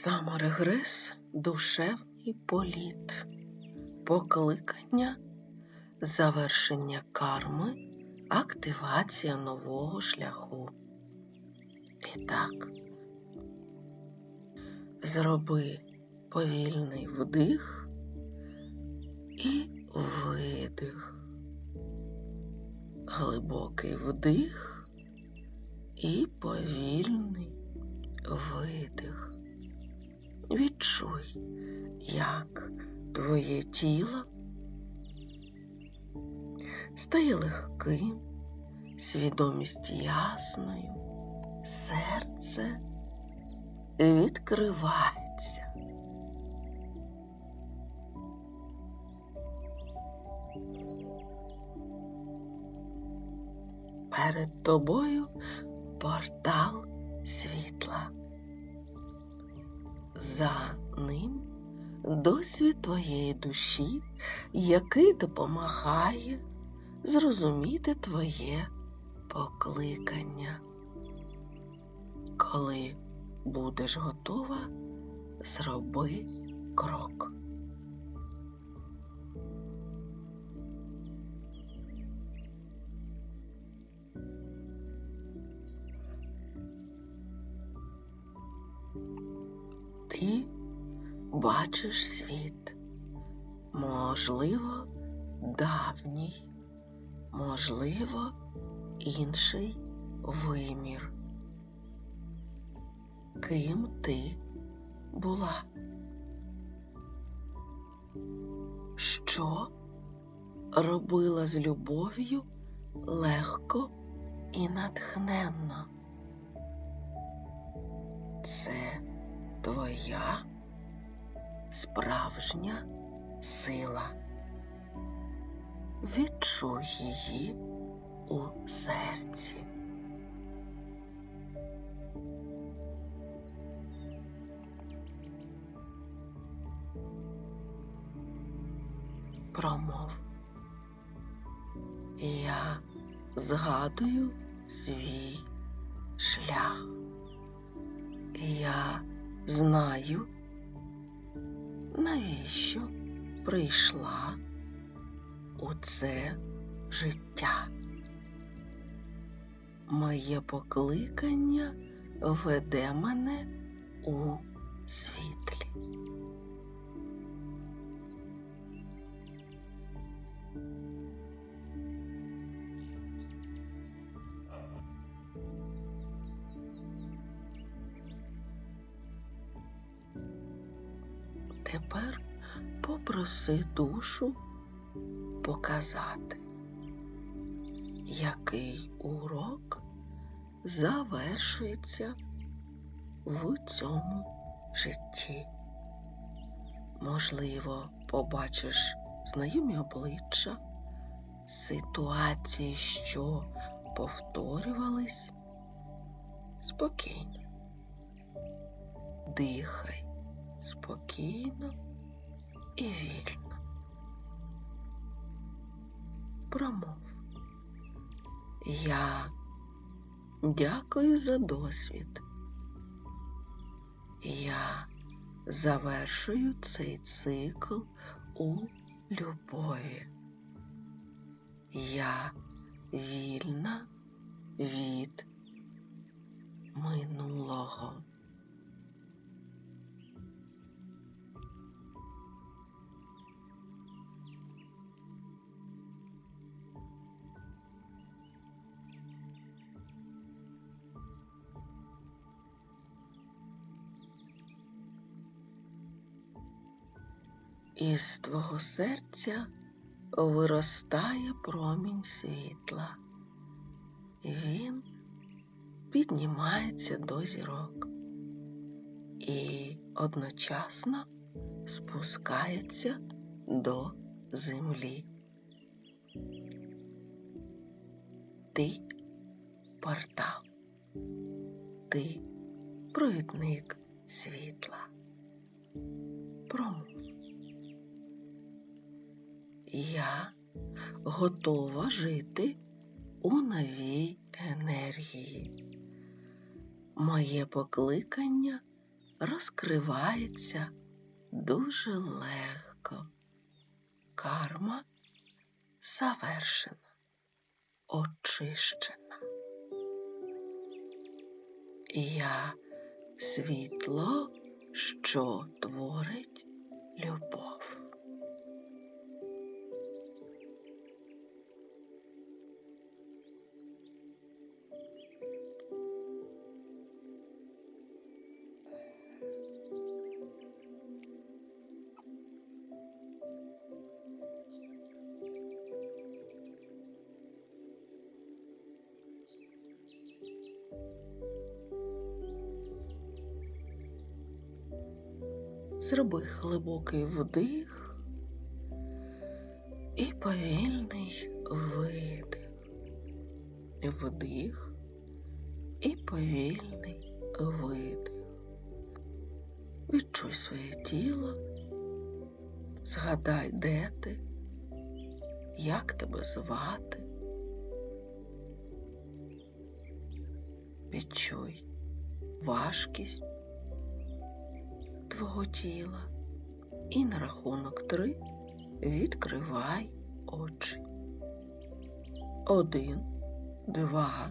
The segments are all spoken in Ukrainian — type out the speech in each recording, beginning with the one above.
Саморегрес душевний політ, покликання, завершення карми, активація нового шляху. І так, зроби повільний вдих і видих, глибокий вдих і повільний видих. Відчуй, як твоє тіло стає легким, свідомість ясною, серце відкривається. Перед тобою портал світла. За ним досвід твоєї душі, який допомагає зрозуміти твоє покликання. Коли будеш готова, зроби крок. Ти бачиш світ, можливо, давній, можливо, інший вимір. Ким ти була? Що робила з любов'ю легко і натхненно? Це твоя справжня сила. Відчуй її у серці. Промов. Я згадую свій шлях. Я знаю, навіщо прийшла у це життя. Моє покликання веде мене у світлі. Тепер попроси душу показати, який урок завершується в цьому житті. Можливо, побачиш знайомі обличчя, ситуації, що повторювались спокійно. Дихай спокійно і вільно. Промов. Я дякую за досвід. Я завершую цей цикл у любові. Я вільна від минулого. Із твого серця виростає промінь світла. Він піднімається до зірок і одночасно спускається до землі. Ти портал, ти провідник світла. Промов. Я готова жити у новій енергії. Моє покликання розкривається дуже легко. Карма завершена, очищена. Я світло, що творить любов. Зроби глибокий вдих і повільний видих. Вдих і повільний видих. Відчуй своє тіло, згадай, де ти, як тебе звати. Відчуй важкість твого тіла і на рахунок три відкривай очі. Один, два,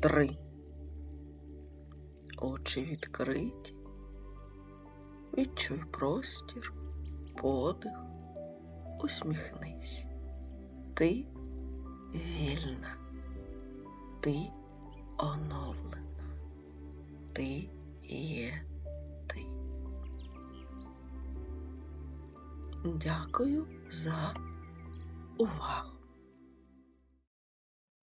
три. Очі відкриті. Відчуй простір, подих, усміхнись. Ти вільна, ти оновлена, ти є Дякую за увагу.